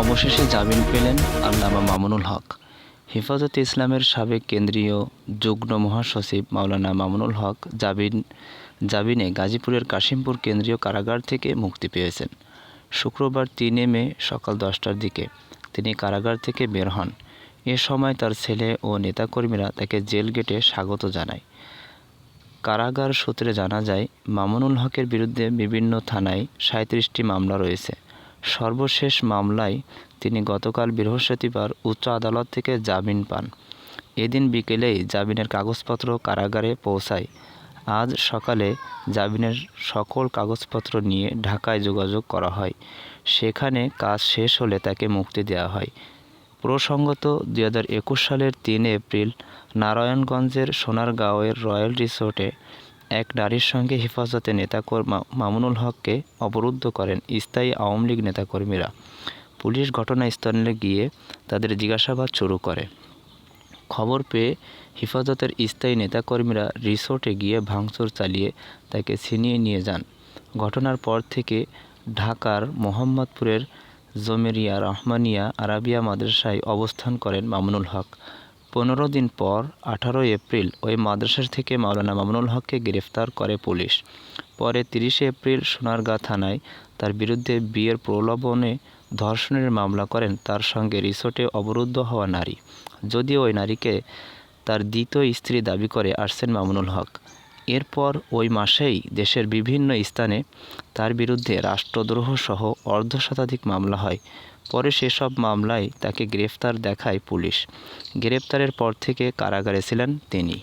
অবশেষে জামিন পেলেন আল্লামা মামুনুল হক। হেফাজতে ইসলামের সাবেক কেন্দ্রীয় যুগ্ম মহাসচিব মাওলানা মামুনুল হক জামিন, জামিনে গাজীপুরের কাশিমপুর কেন্দ্রীয় কারাগার থেকে মুক্তি পেয়েছেন। শুক্রবার তিনে মে সকাল দশটার দিকে তিনি কারাগার থেকে বের হন। এ সময় তার ছেলে ও নেতাকর্মীরা তাকে জেল গেটে স্বাগত জানায়। কারাগার সূত্রে জানা যায়, মামুনুল হকের বিরুদ্ধে বিভিন্ন থানায় সাঁত্রিশটি মামলা রয়েছে। সর্বশেষ মামলায় তিনি গতকাল বৃহস্পতিবার উচ্চ আদালত থেকে জামিন পান। এদিন বিকেলেই জামিনের কাগজপত্র কারাগারে পৌঁছায়। আজ সকালে জামিনের সকল কাগজপত্র নিয়ে ঢাকায় যোগাযোগ করা হয়। সেখানে কাজ শেষ হলে তাকে মুক্তি দেওয়া হয়। প্রসঙ্গত দুই হাজার একুশ সালের তিন এপ্রিল নারায়ণগঞ্জের সোনারগাঁওয়ের রয়্যাল রিসোর্টে এক নারীর সঙ্গে হেফাজতে নেতাকর মামুনুল হককে অবরুদ্ধ করেন স্থায়ী আওয়ামী লীগ নেতাকর্মীরা। পুলিশ ঘটনাস্থলে গিয়ে তাদের জিজ্ঞাসাবাদ শুরু করে। খবর পেয়ে হেফাজতের স্থায়ী নেতাকর্মীরা রিসোর্টে গিয়ে ভাঙচুর চালিয়ে তাকে ছিনিয়ে নিয়ে যান। ঘটনার পর থেকে ঢাকার মোহাম্মদপুরের জমেরিয়া রহমানিয়া আরাবিয়া মাদ্রাসায় অবস্থান করেন মামুনুল হক। পনেরো দিন পর আঠারোই এপ্রিল ওই মাদ্রাসা থেকে মাওলানা মামুনুল হককে গ্রেফতার করে পুলিশ। পরে তিরিশে এপ্রিল সোনারগাঁ থানায় তার বিরুদ্ধে বিয়ের প্রলোভনে ধর্ষণের মামলা করেন তার সঙ্গে রিসোর্টে অবরুদ্ধ হওয়া নারী। যদিও ওই নারীকে তার দ্বিতীয় স্ত্রী দাবি করে আসছেন মামুনুল হক। এরপর ওই মাসেই দেশের বিভিন্ন স্থানে তার বিরুদ্ধে রাষ্ট্রদ্রোহসহ অর্ধশতাধিক মামলা হয়। পরে সেসব মামলায় তাকে গ্রেফতার দেখায় পুলিশ। গ্রেফতারের পর থেকে কারাগারে ছিলেন তিনি।